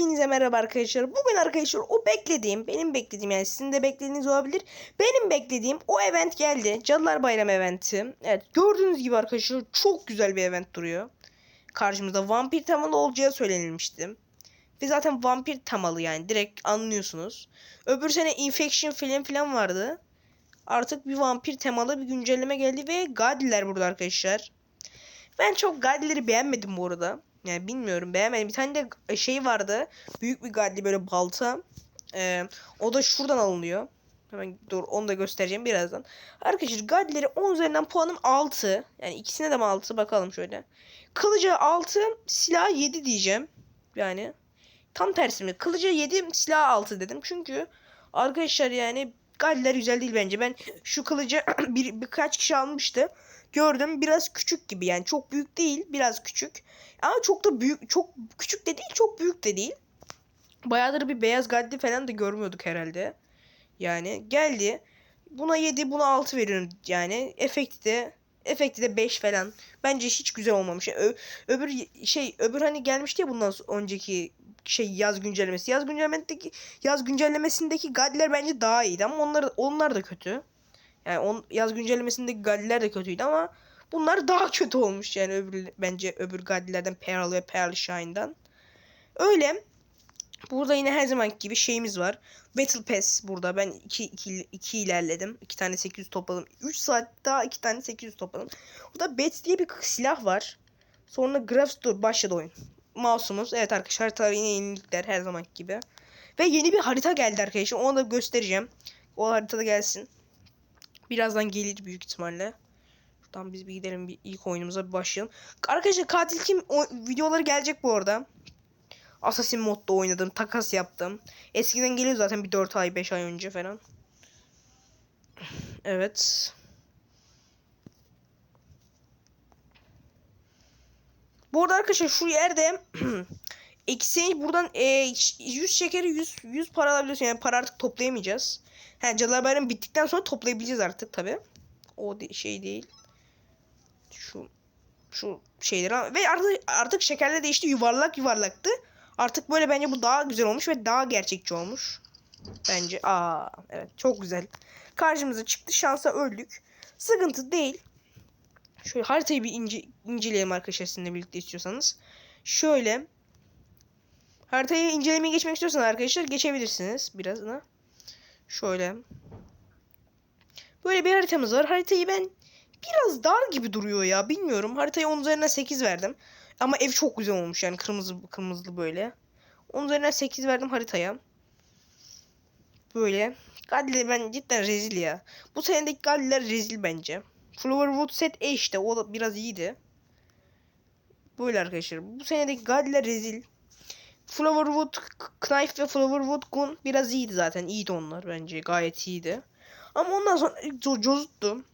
Hepinize merhaba arkadaşlar. Bugün arkadaşlar o beklediğim, benim beklediğim yani sizin de beklediğiniz olabilir. Benim beklediğim o event geldi. Cadılar Bayramı eventi. Evet gördüğünüz gibi arkadaşlar çok güzel bir event duruyor. Karşımızda vampir temalı olacağı söylenilmişti. Ve zaten vampir temalı yani direkt anlıyorsunuz. Öbür sene infection film falan vardı. Artık bir vampir temalı bir güncelleme geldi ve Godly'ler burada arkadaşlar. Ben çok Godly'leri beğenmedim bu arada. Yani bilmiyorum beğenmedim. Bir tane de şey vardı. Büyük bir Godly böyle balta. Ee, o da şuradan alınıyor. Hemen dur onu da göstereceğim birazdan. Arkadaşlar Godly'leri 10 üzerinden puanım 6. Yani ikisine de mi 6 bakalım şöyle. Kılıca 6 silah 7 diyeceğim. Yani tam tersi mi? Kılıca 7 silah 6 dedim. Çünkü arkadaşlar yani Godly'ler güzel değil bence. Ben şu kılıcı bir, birkaç kişi almıştı. Gördüm. Biraz küçük gibi yani. Çok büyük değil. Biraz küçük. Ama çok da büyük çok küçük de değil çok büyük de değil. Bayağıdır bir beyaz gaddi falan da görmüyorduk herhalde. Yani geldi. Buna 7 buna 6 veriyorum yani. Efekti de efekti de 5 falan. Bence hiç güzel olmamış. Ö- öbür şey öbür hani gelmişti ya bundan önceki şey yaz güncellemesi yaz güncellemesindeki yaz güncellemesindeki gaddiler bence daha iyiydi ama onlar onlar da kötü yani on, yaz güncellemesindeki Galliler de kötüydü ama bunlar daha kötü olmuş yani öbür bence öbür Gallilerden Pearl ve Pearl Shine'dan. Öyle. Burada yine her zaman gibi şeyimiz var. Battle Pass burada. Ben 2 2 2 ilerledim. 2 tane 800 topladım. 3 saat daha 2 tane 800 topladım. Burada Bats diye bir silah var. Sonra Graves dur başladı oyun. Mouse'umuz. Evet arkadaşlar yine yenilikler her zaman gibi. Ve yeni bir harita geldi arkadaşlar. Onu da göstereceğim. O haritada gelsin. Birazdan gelir büyük ihtimalle. Şuradan biz bir gidelim bir ilk oyunumuza bir başlayalım. Arkadaşlar katil kim o, videoları gelecek bu arada. Assassin modda oynadım. Takas yaptım. Eskiden geliyor zaten bir 4 ay 5 ay önce falan. Evet. Bu arada arkadaşlar şu yerde exchange buradan e, 100 şekeri 100 100 para alabiliyorsun. Yani para artık toplayamayacağız. He Cadılar bittikten sonra toplayabileceğiz artık tabi. O de, şey değil. Şu şu şeyleri ve artık artık şekerler değişti yuvarlak yuvarlaktı. Artık böyle bence bu daha güzel olmuş ve daha gerçekçi olmuş. Bence aa evet çok güzel. Karşımıza çıktı şansa öldük. Sıkıntı değil. Şöyle haritayı bir ince, inceleyelim arkadaşlar sizinle birlikte istiyorsanız. Şöyle haritayı incelemeye geçmek istiyorsanız arkadaşlar geçebilirsiniz birazına. Şöyle. Böyle bir haritamız var. Haritayı ben biraz dar gibi duruyor ya. Bilmiyorum. Haritayı 10 üzerinden 8 verdim. Ama ev çok güzel olmuş yani kırmızı kırmızılı böyle. 10 üzerinden 8 verdim haritaya. Böyle. Galliler ben cidden rezil ya. Bu senedeki Galliler rezil bence. Flowerwood set E işte o da biraz iyiydi. Böyle arkadaşlar. Bu senedeki Galliler rezil. Flowerwood Knife ve Flowerwood Gun biraz iyiydi zaten. İyiydi onlar bence. Gayet iyiydi. Ama ondan sonra cozuttu.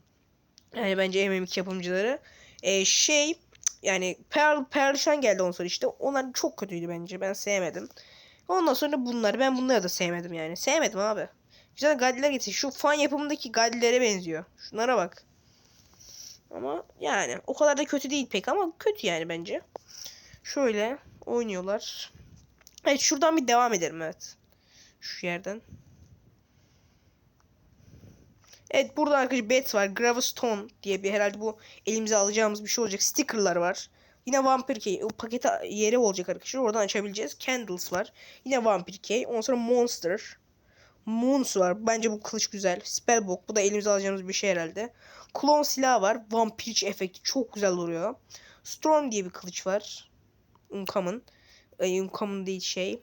Yani bence MM2 yapımcıları. Ee, şey yani Pearl, Pearl geldi ondan sonra işte. Onlar çok kötüydü bence. Ben sevmedim. Ondan sonra bunlar. Ben bunları da sevmedim yani. Sevmedim abi. Güzel gaddiler getir. Şu fan yapımındaki gaddilere benziyor. Şunlara bak. Ama yani o kadar da kötü değil pek ama kötü yani bence. Şöyle oynuyorlar. Evet şuradan bir devam edelim evet. Şu yerden. Evet burada arkadaşlar bets var. Gravestone diye bir herhalde bu elimize alacağımız bir şey olacak. Stickerlar var. Yine Vampir Key. O paket yeri olacak arkadaşlar. Oradan açabileceğiz. Candles var. Yine Vampir Key. Ondan sonra Monster. Moons var. Bence bu kılıç güzel. Spellbook. Bu da elimize alacağımız bir şey herhalde. Clone silah var. Vampir efekti çok güzel duruyor. Storm diye bir kılıç var. Uncommon. Ay, uncommon değil şey.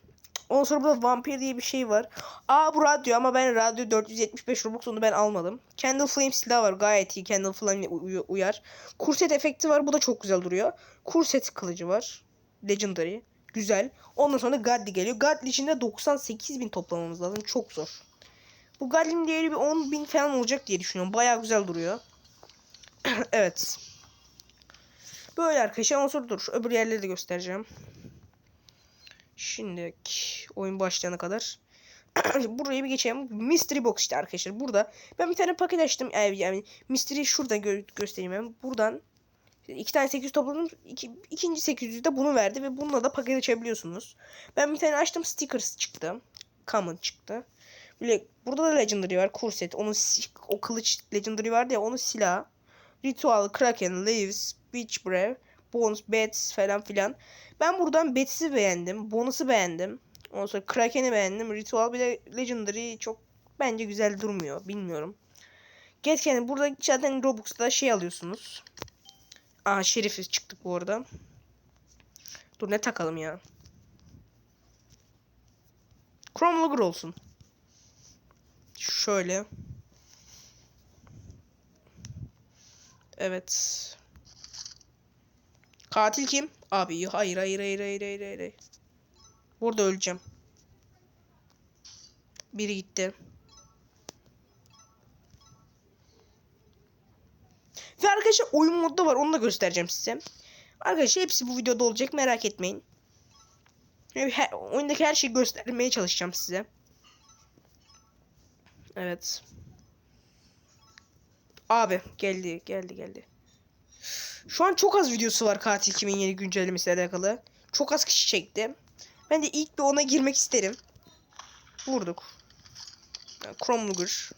Ondan sonra burada vampir diye bir şey var. Aa bu radyo ama ben radyo 475 Robux onu ben almadım. Candle Flame silah var gayet iyi. Candle Flame uy uyar. Kurset efekti var bu da çok güzel duruyor. Kurset kılıcı var. Legendary. Güzel. Ondan sonra Godly geliyor. Godly içinde 98 bin toplamamız lazım. Çok zor. Bu Godly'nin değeri bir 10 bin falan olacak diye düşünüyorum. Baya güzel duruyor. evet. Böyle arkadaşlar. Ondan sonra dur. Öbür yerleri de göstereceğim. Şimdi oyun başlayana kadar buraya bir geçelim. Mystery Box işte arkadaşlar. Burada ben bir tane paket açtım. Yani, yani Mystery şurada gö göstereyim. Ben. Buradan İki tane 800 topladım. İki, ikinci 800 de bunu verdi ve bununla da paket açabiliyorsunuz. Ben bir tane açtım stickers çıktı. Common çıktı. Böyle, burada da legendary var. Kurset. Onun o kılıç legendary vardı ya onun silahı. Ritual, Kraken, Leaves, Beach Brew, Bones, Bats falan filan. Ben buradan Bats'i beğendim. Bonus'u beğendim. Ondan sonra Kraken'i beğendim. Ritual bir de Legendary çok bence güzel durmuyor. Bilmiyorum. Geçken burada zaten Robux'ta şey alıyorsunuz. Aa Şerif'iz çıktık bu arada. Dur ne takalım ya. Chrome Logger olsun. Şöyle. Evet. Katil kim? Abi hayır hayır hayır hayır hayır hayır. hayır. Burada öleceğim. Biri gitti. Ve arkadaşlar oyun modda var. Onu da göstereceğim size. Arkadaşlar hepsi bu videoda olacak. Merak etmeyin. Her, oyundaki her şeyi göstermeye çalışacağım size. Evet. Abi geldi geldi geldi. Şu an çok az videosu var Katil kimin yeni güncellemesiyle alakalı. Çok az kişi çekti. Ben de ilk bir ona girmek isterim. Vurduk. Chrome Lugger.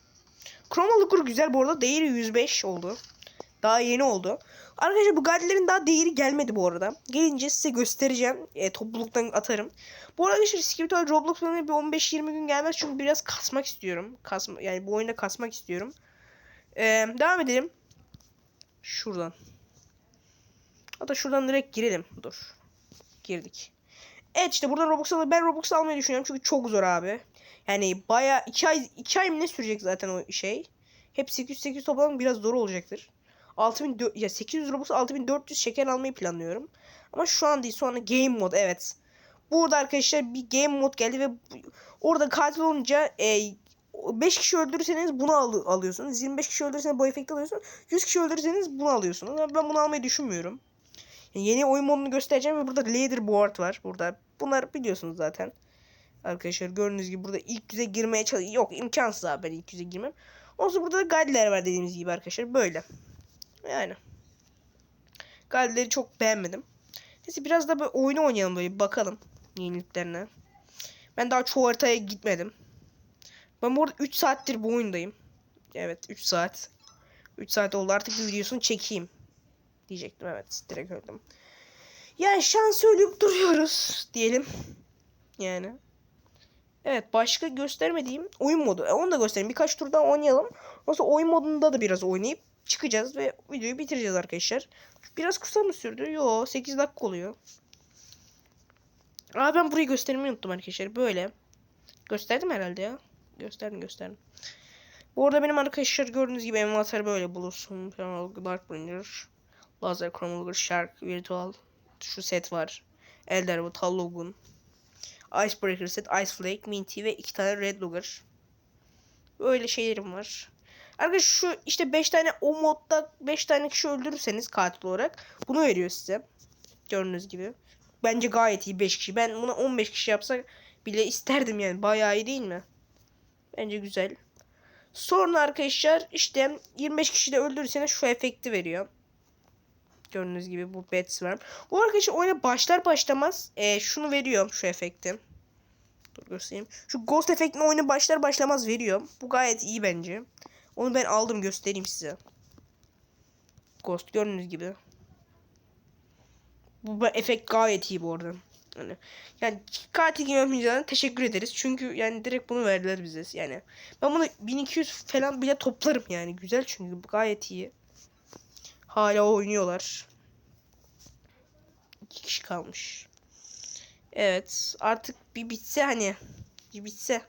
Chrome Lugger güzel bu arada. Değeri 105 oldu. Daha yeni oldu. Arkadaşlar bu gadlerin daha değeri gelmedi bu arada. Gelince size göstereceğim. E, topluluktan atarım. Bu arada arkadaşlar Skiptal Roblox bir 15-20 gün gelmez. Çünkü biraz kasmak istiyorum. Kasma, yani bu oyunda kasmak istiyorum. E, devam edelim. Şuradan. Hatta şuradan direkt girelim. Dur. Girdik. Evet işte buradan Robux alıp ben Robux almayı düşünüyorum çünkü çok zor abi. Yani baya 2 ay 2 ay mı ne sürecek zaten o şey. Hep 800 800 toplamak biraz zor olacaktır. 6000 ya 800 Robux 6400 şeker almayı planlıyorum. Ama şu an değil sonra game mod evet. Burada arkadaşlar bir game mod geldi ve orada katil olunca e, 5 kişi öldürürseniz bunu al- alıyorsunuz. 25 kişi öldürürseniz bu efekti alıyorsunuz. 100 kişi öldürürseniz bunu alıyorsunuz. Ama Ben bunu almayı düşünmüyorum. Yani yeni oyun modunu göstereceğim ve burada leaderboard var. Burada bunlar biliyorsunuz zaten. Arkadaşlar gördüğünüz gibi burada ilk yüze girmeye çalış Yok imkansız abi ben ilk yüze girmem. Ondan burada da guide'ler var dediğimiz gibi arkadaşlar. Böyle. Yani. Guide'leri çok beğenmedim. Neyse biraz da böyle oyunu oynayalım böyle bakalım yeniliklerine. Ben daha çoğu haritaya gitmedim. Ben bu arada 3 saattir bu oyundayım. Evet 3 saat. 3 saat oldu artık bir videosunu çekeyim. Diyecektim evet direkt öldüm. Yani şans söyleyip duruyoruz diyelim. Yani. Evet başka göstermediğim oyun modu. E, onu da göstereyim. Birkaç tur daha oynayalım. Sonra oyun modunda da biraz oynayıp çıkacağız ve videoyu bitireceğiz arkadaşlar. Biraz kısa mı sürdü? Yo 8 dakika oluyor. Aa ben burayı göstermeyi unuttum arkadaşlar. Böyle. Gösterdim herhalde ya. Gösterdim gösterdim. Bu arada benim arkadaşlar gördüğünüz gibi envanter böyle bulursun. Dark Bringer. Laser Chromologger, Shark, Virtual. Şu set var. Elder bu Tallogun. Icebreaker set, Ice Flake, Minty ve iki tane Red Lugger. Böyle şeylerim var. Arkadaşlar şu işte 5 tane o modda 5 tane kişi öldürürseniz katil olarak bunu veriyor size. Gördüğünüz gibi. Bence gayet iyi 5 kişi. Ben buna 15 kişi yapsak bile isterdim yani. Bayağı iyi değil mi? Bence güzel. Sonra arkadaşlar işte 25 kişi de öldürürseniz şu efekti veriyor. Gördüğünüz gibi bu bets var. Bu arkadaşlar oyuna başlar başlamaz e, şunu veriyor şu efekti. Dur göstereyim. Şu ghost efektini oyuna başlar başlamaz veriyor. Bu gayet iyi bence. Onu ben aldım göstereyim size. Ghost gördüğünüz gibi. Bu bu efekt gayet iyi bu arada. Yani, yani katil gibi teşekkür ederiz. Çünkü yani direkt bunu verdiler bize. Yani ben bunu 1200 falan bile toplarım yani. Güzel çünkü gayet iyi. Hala oynuyorlar. İki kişi kalmış. Evet. Artık bir bitse hani. Bir bitse.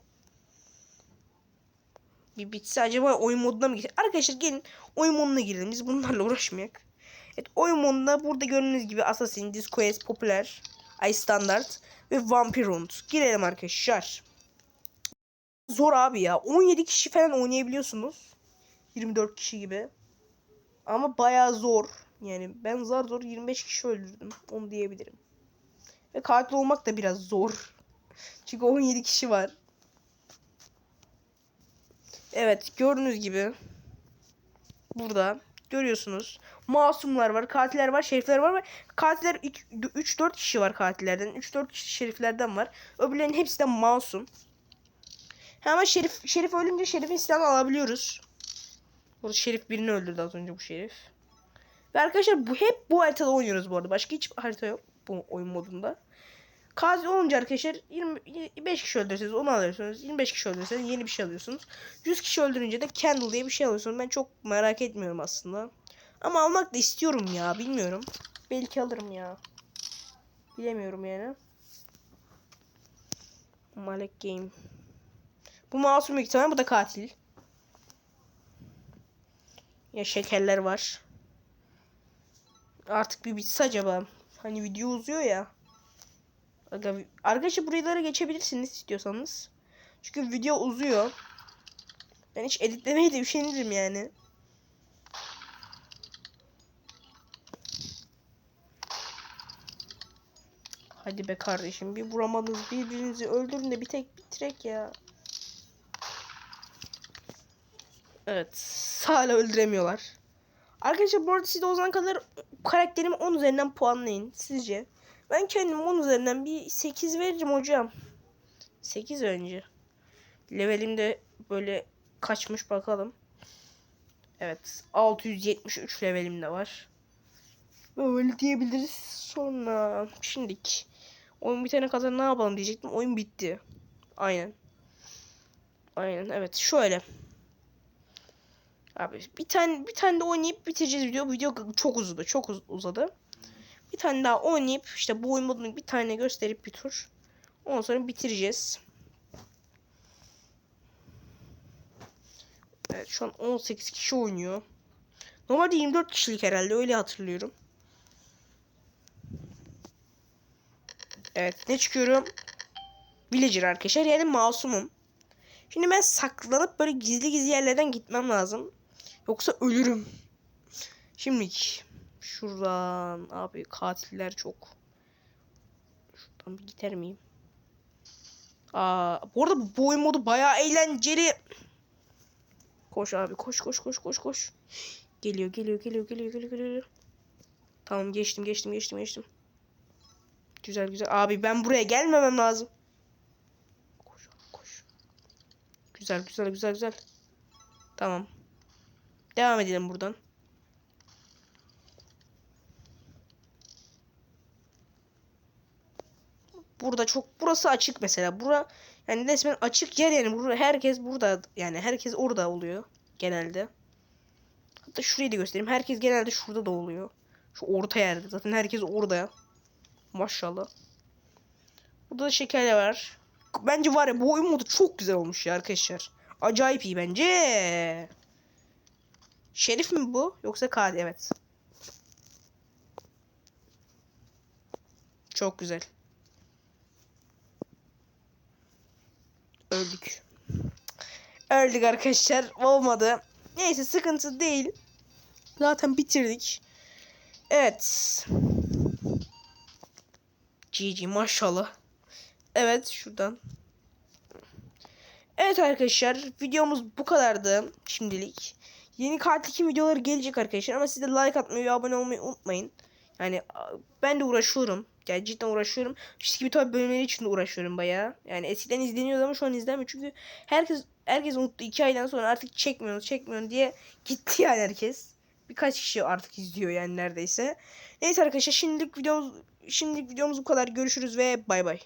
Bir bitse acaba oyun moduna mı girsek? Arkadaşlar gelin oyun moduna girelim. Biz bunlarla uğraşmayak. Evet oyun modunda burada gördüğünüz gibi Assassin, Disco S, Popüler, Ay Standart ve Vampire Round. Girelim arkadaşlar. Zor abi ya. 17 kişi falan oynayabiliyorsunuz. 24 kişi gibi. Ama bayağı zor. Yani ben zar zor 25 kişi öldürdüm. Onu diyebilirim. Ve katil olmak da biraz zor. Çünkü 17 kişi var. Evet gördüğünüz gibi burada görüyorsunuz. masumlar var, katiller var, şerifler var. ve Katiller 3-4 kişi var katillerden. 3-4 kişi şeriflerden var. Öbürlerinin hepsi de masum. Ama şerif şerif ölünce şerifin silahını alabiliyoruz. Burada şerif birini öldürdü az önce bu şerif. Ve arkadaşlar bu hep bu haritada oynuyoruz bu arada. Başka hiç harita yok bu oyun modunda. Kazi olunca arkadaşlar 25 kişi öldürürseniz onu alıyorsunuz. 25 kişi öldürürseniz yeni bir şey alıyorsunuz. 100 kişi öldürünce de Candle diye bir şey alıyorsunuz. Ben çok merak etmiyorum aslında. Ama almak da istiyorum ya. Bilmiyorum. Belki alırım ya. Bilemiyorum yani. Malek Game. Bu masum büyük ihtimalle bu da katil. Ya şekerler var. Artık bir bitse acaba. Hani video uzuyor ya. Arkadaşlar buralara geçebilirsiniz istiyorsanız. Çünkü video uzuyor. Ben hiç editlemeye de üşenirim yani. Hadi be kardeşim bir vuramadınız birbirinizi öldürün de bir tek bitirek ya. Evet hala öldüremiyorlar. Arkadaşlar bu arada siz de o zaman kadar karakterimi 10 üzerinden puanlayın sizce. Ben kendim 10 üzerinden bir 8 veririm hocam. 8 önce. Levelim de böyle kaçmış bakalım. Evet 673 levelim de var. Böyle diyebiliriz. Sonra şimdilik oyun bitene kadar ne yapalım diyecektim. Oyun bitti. Aynen. Aynen evet şöyle. Abi bir tane bir tane de oynayıp bitireceğiz video. Video çok uzadı. Çok uz uzadı. Bir tane daha oynayıp işte bu oyun modunu bir tane gösterip bir tur. Ondan sonra bitireceğiz. Evet şu an 18 kişi oynuyor. Normalde 24 kişilik herhalde öyle hatırlıyorum. Evet ne çıkıyorum? Villager arkadaşlar yani masumum. Şimdi ben saklanıp böyle gizli gizli yerlerden gitmem lazım. Yoksa ölürüm. Şimdi şuradan abi katiller çok. Şuradan bir gider miyim? Aa, bu arada bu oyun modu bayağı eğlenceli. Koş abi koş koş koş koş koş. Geliyor geliyor geliyor geliyor geliyor geliyor. Tamam geçtim geçtim geçtim geçtim. Güzel güzel. Abi ben buraya gelmemem lazım. Koş koş. Güzel güzel güzel güzel. Tamam. Devam edelim buradan. Burada çok burası açık mesela. Bura yani resmen açık yer yani. Burada herkes burada yani herkes orada oluyor genelde. Hatta şurayı da göstereyim. Herkes genelde şurada da oluyor. Şu orta yerde. Zaten herkes orada. Maşallah. Burada da şekerler var. Bence var ya bu oyun modu çok güzel olmuş ya arkadaşlar. Acayip iyi bence. Şerif mi bu? Yoksa katil? Evet. Çok güzel. Öldük. Öldük arkadaşlar. Olmadı. Neyse sıkıntı değil. Zaten bitirdik. Evet. GG maşallah. Evet şuradan. Evet arkadaşlar videomuz bu kadardı şimdilik. Yeni katil kim videoları gelecek arkadaşlar ama siz de like atmayı ve abone olmayı unutmayın. Yani ben de uğraşıyorum. Yani cidden uğraşıyorum. Gibi tabi bölümleri için de uğraşıyorum bayağı. Yani eskiden izleniyordu ama şu an izlenmiyor. Çünkü herkes herkes unuttu. iki aydan sonra artık çekmiyoruz çekmiyoruz diye gitti yani herkes. Birkaç kişi artık izliyor yani neredeyse. Neyse arkadaşlar şimdilik videomuz, şimdilik videomuz bu kadar. Görüşürüz ve bay bay.